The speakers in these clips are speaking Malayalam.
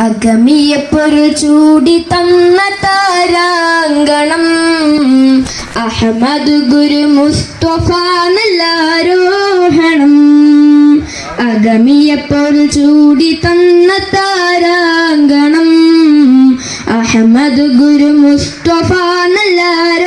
അഗമിയപ്പൊരു ചൂടി തന്ന താരാങ്കണം. അഹമ്മദ് ഗുരു മുസ്തഫാനല്ലാരോഹണം. അഗമിയപ്പൊരു ചൂടി തന്ന താരാങ്കണം. അഹമ്മദ് ഗുരു മുസ്തഫ നല്ലാരോഹണം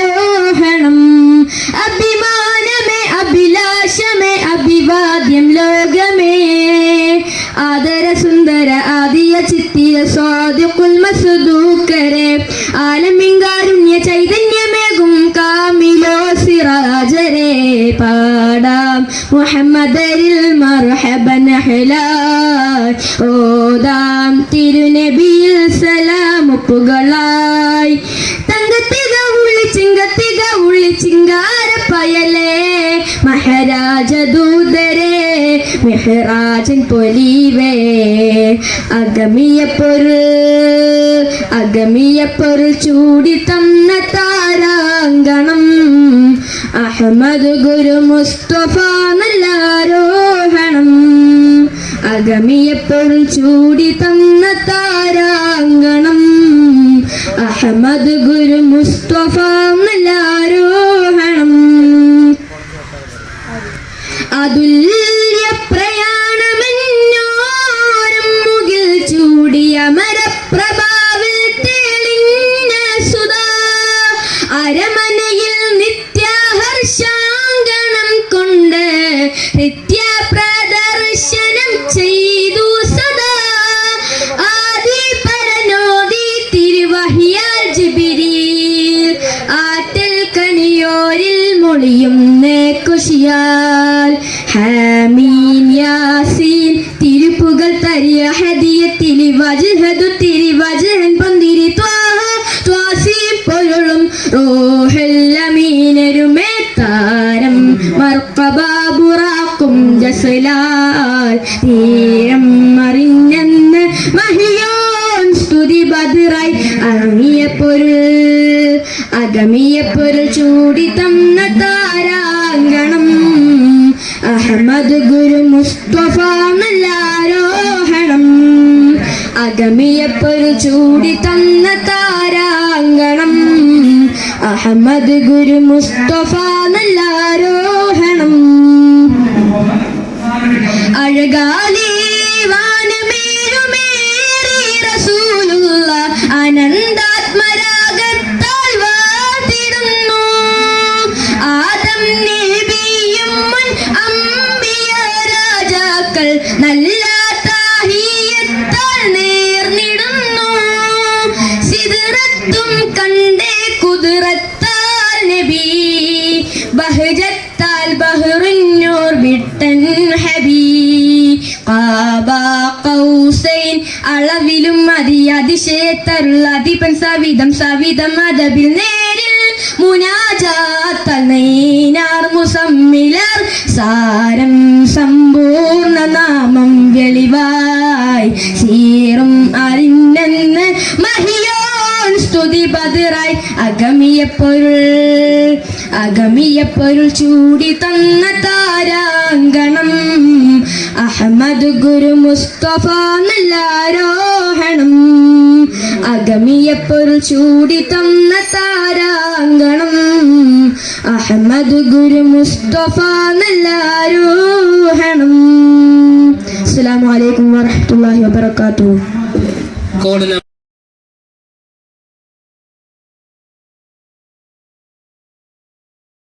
പാടാം. മുഹമ്മദരിൽ മർഹബൻ അഹ്ലായ് ഓതാം തിരുനബിയിൽ സലാമുപ്പുകളായി തങ്കത്തിക ഉള്ളി ചിങ്കത്തിക ഉള്ളി ചിങ്കാരപ്പയലേ മഹാരാജ ദൂതരെ മെഹറാജൻ പൊലിവേ. അഗമിയ അഗമിയപ്പൊരു അഗമിയ പൊരുൾ ചൂടി തന്ന താരാങ്കണം അഹമ്മദ് ഗുരു മുസ്തഫ നല്ലാരോഹണം അഗമിയ പൊരുൾ ചൂടി തന്ന താരാങ്കണം. അഹമ്മദ് ഗുരു മുസ്തഫ കണിയോരിൽ നേ കുശിയാൽ ഹാമീൻ യാസീൻ തിരുപ്പുകൾ തരിയ ഹദിയത്തിൽ തിരി വജഹൻ പൊന്തിരി ത്വാസീം പൊരുളും റോഹല്ലമീനരുമേ താരം. മർക്കബാബുറാക്കും ജസലാൽ തീരം മറിഞ്ഞെന്ന് മഹിയോൻ സ്തുതി ബദിറായി. അറങ്ങിയ പൊരുൾ അഗമിയ പൊരുൾ ചൂടി തന്ന താരാങ്കണം അഹമ്മദ് ഗുരു മുസ്തഫ നല്ലാരോഹണം. അഗമിയ പൊരുൾ ചൂടി തന്ന താരാങ്കണം. അഹമ്മദ് ഗുരു മുസ്തഫ നല്ലാരോഹണം. അഴകാലി നല്ല കണ്ടേ നബി. വിട്ടൻ ഹബീ. അളവിലും മതി അതിശയത്തരുള്ള അതിപൻ സവിധം സവിധം അതബിൽ നേരിൽ മുനാജാത്തൽ നൈനാർ മുസമ്മിലർ സാരം സമ്പൂർണ നാമം വെളിവായി സീറും അറിഞ്ഞെന്ന് മഹിയോൻ സ്തുതി പതിറായി. അഗമിയ പൊരുൾ അഗമിയ പൊരുൾ ചൂടി തന്ന താരാങ്കണം. അഹമ്മദ് ഗുരു മുസ്തഫ നല്ലാരോഹണം. അഗമിയ പൊരുൾ ചൂടി തന്ന താരാങ്കണം. അഹമ്മദ് ഗുരു മുസ്തഫ നല്ലാരോഹണം. അസ്സലാമു അലൈക്കും വറഹ്മത്തുള്ളാഹി വബറകാതുഹു. കോഡ്